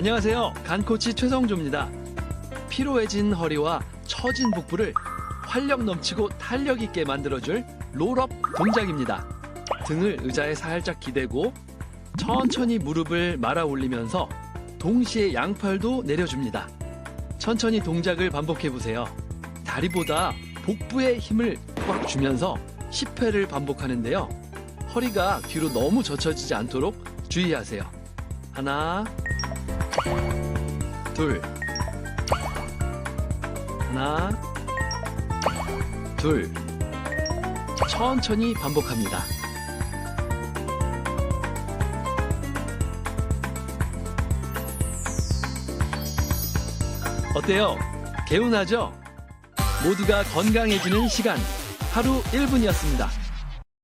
안녕하세요. 간코치 최성조입니다. 피로해진 허리와 처진 복부를 활력 넘치고 탄력 있게 만들어줄 롤업 동작입니다. 등을 의자에 살짝 기대고 천천히 무릎을 말아 올리면서 동시에 양팔도 내려줍니다. 천천히 동작을 반복해 보세요. 다리보다 복부에 힘을 꽉 주면서 10회를 반복하는데요. 허리가 뒤로 너무 젖혀지지 않도록 주의하세요. 하나, 둘, 하나, 둘. 천천히 반복합니다. 어때요? 개운하죠? 모두가 건강해지는 시간. 하루 1분이었습니다.